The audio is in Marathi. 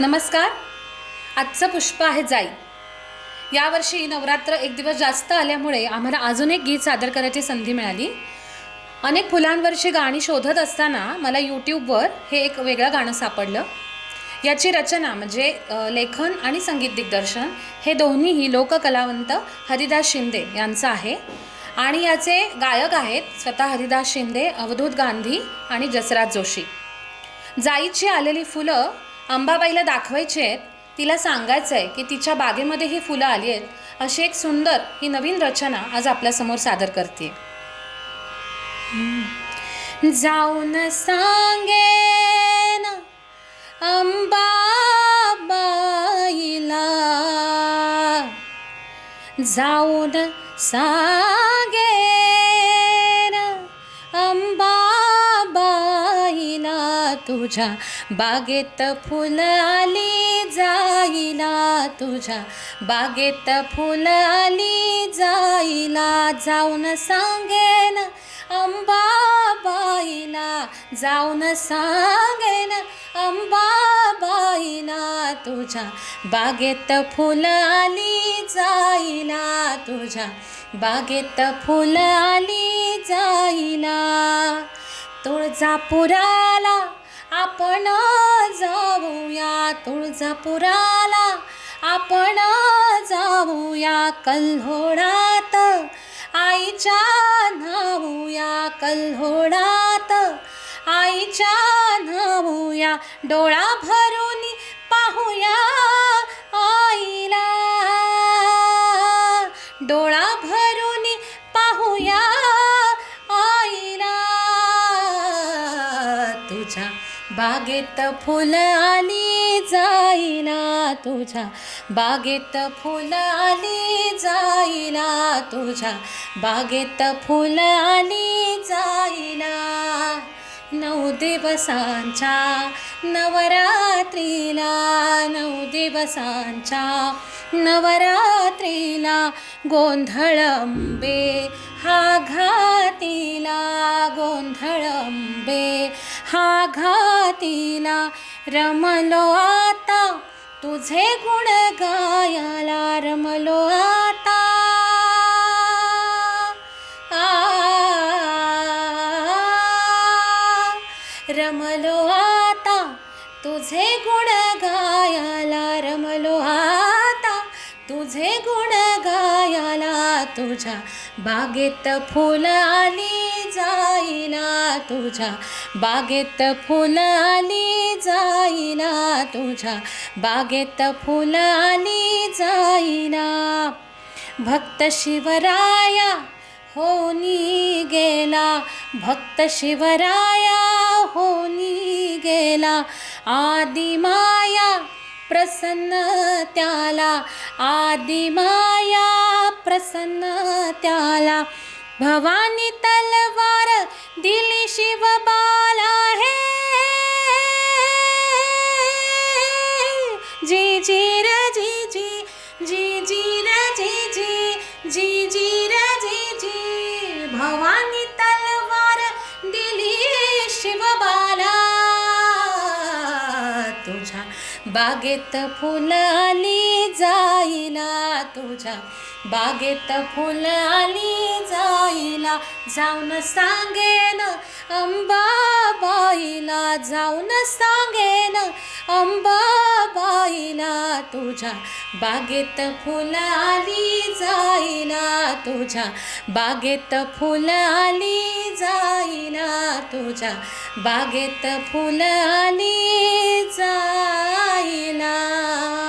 नमस्कार. आजचं पुष्प आहे जाई. यावर्षी नवरात्र एक दिवस जास्त आल्यामुळे आम्हाला अजून एक गीत सादर करायची संधी मिळाली. अनेक फुलांवरची गाणी शोधत असताना मला यूट्यूबवर हे एक वेगळं गाणं सापडलं. याची रचना म्हणजे लेखन आणि संगीत दिग्दर्शन हे दोन्हीही लोककलावंत हरिदास शिंदे यांचं आहे. आणि याचे गायक आहेत स्वतः हरिदास शिंदे अवधूत गांधी आणि जसराज जोशी. जाईची आलेली फुलं अंबाबाईला दाखवायची आहेत तिला सांगायचं आहे की तिच्या बागेमध्ये ही फुलं आली आहेत अशी एक सुंदर ही नवीन रचना आज आपल्यासमोर सादर करते. जाऊन सांगेन अंबाबाईला. जाऊन सांगेन तुझ्या बागेत फुल आली जाईला तुझ्या बागेत फुल आली जाईला जाऊन सांगेन अंबाबाईला. जाऊन सांगेन अंबाबाईला. तुझ्या बागेत फुल आली जाईला तुझ्या बागेत फुल आली जाईला तुळजापुराला आपण जाऊया तुळजापुराला. आपण जाऊया कल्होळात. आईच्या नावूया कल्होळात. आईच्या नावूया डोळा भर बागेत फुल आली जाईला तुझ्या. बागेत फुल आली जाईला तुझ्या. बागेत फुल आली जाईला नऊ दिवसांच्या नवरात्रीला नऊ दिवसांच्या नवरात्रीला गोंधळंबे हा घातीला गोंधळंबे हा घातीला रमलो आता तुझे गुण गायाला रमलो आता. तुझे गुण गायाला रमलो आता. तुझे गुण गायाला तुझ्या बागेत फुल आली जाईला तुझ्या बागेत फुल आली जाईला तुझ्या बागेत फुल आली जाईला भक्त शिवराया होनी गेला. भक्त शिवराया होनी गेला. आदिमाया प्रसन्न त्याला. आदिमाया प्रसन्न त्याला. भवानी तलवार दिली शिवबाला बागेत फुलाली आली जाईला तुझ्या. बागेत फुलाली आली जाईला जाऊन सांगेन अंबाबाईला. जाऊन सांगेन अंबाबाईला तुझ्या. बागेत फुलाली आली जाईला तुझ्या. बागेत फुलाली आली जाईला तुझ्या. बागेत फुलाली आली চাই না।